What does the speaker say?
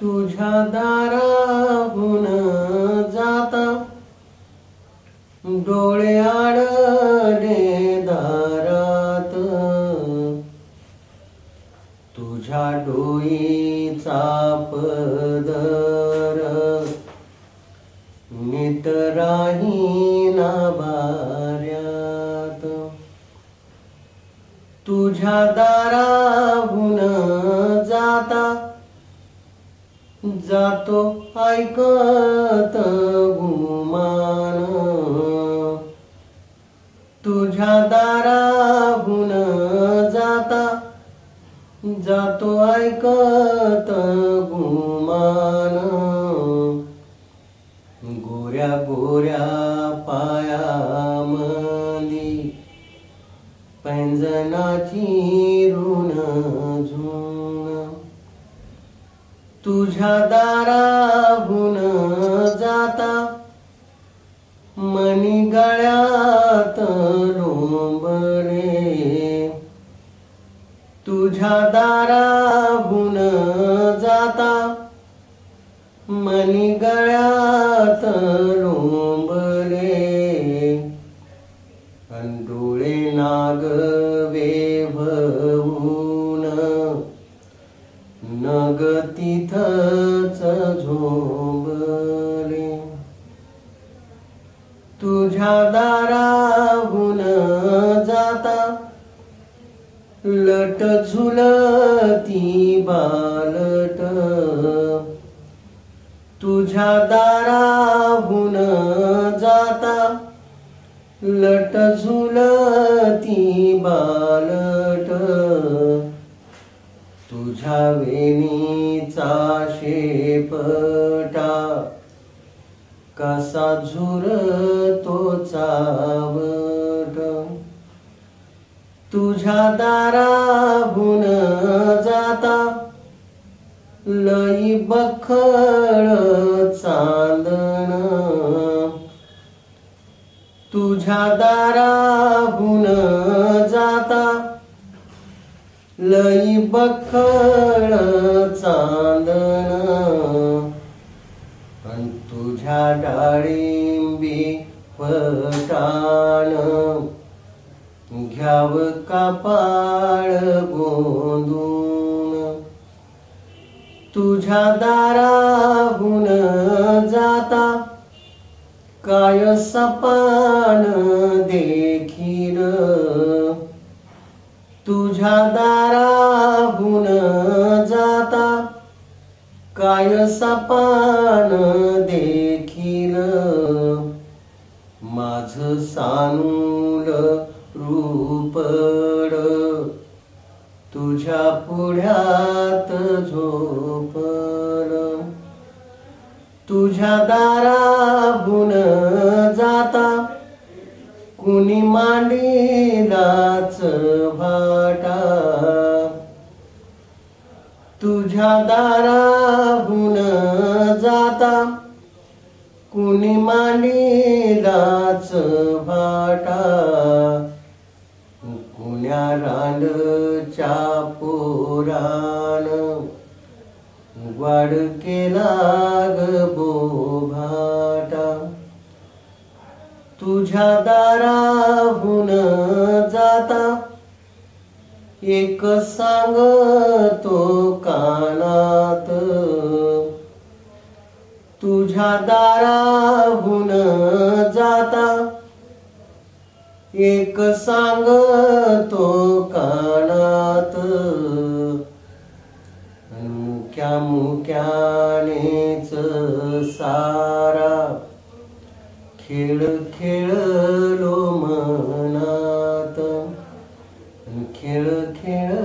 तुझ्या दाराहून जाता. डोळे आडले दारात. तुझ्या डोईचा पदर नित राहीना बाऱ्यात. तुझ्या दारा जातो ऐकत गुमान. तुझ्या दाराहून जाता जातो ऐकत गुमान. गोऱ्या गोऱ्या पाया पायामंदी पैंजनाची तुझ्या दाराहून जाता. मणी गळ्यात लोंबले तुझ्या दाराहून जाता. मणी गळ्यात लोंबले अन डोळे नागवे भवून मी तुझ्या दाराहून जाता लट झुलती बालट. तुझ्या दाराहून जाता लट झुलती बालट. तुझ्या वेणीचा शेप कसा झुरतो चावट? तुझ्या दाराहून जाता लई बखळ चांदण. तुझ्या दाराहून जाता लई बखळ चांदण. माझ्या डाळिंबी पटाण घ्याव कपाळ गोंदून. तुझ्या दाराहून जाता. काय सपान देखील काय सपान देखील. माझ सानूल रूपड तुझ्या पुढ्यात झोपल तुझ्या दारा गुण जाता कुणी मांडीलाच भाटा तुझ्या दाराहून जाता. कुणी मांडीलाच भाटा कुण्या रांडच्या पोरान वाड केला ग बोभाटा. तुझ्या दाराहून एक सांगतो कानात. तुझ्या दाराहून जाता. एक सांगतो कानात. मुक्या मुक्यानेच सारा. खेळ खेळलो मनात. खेळ खेळलो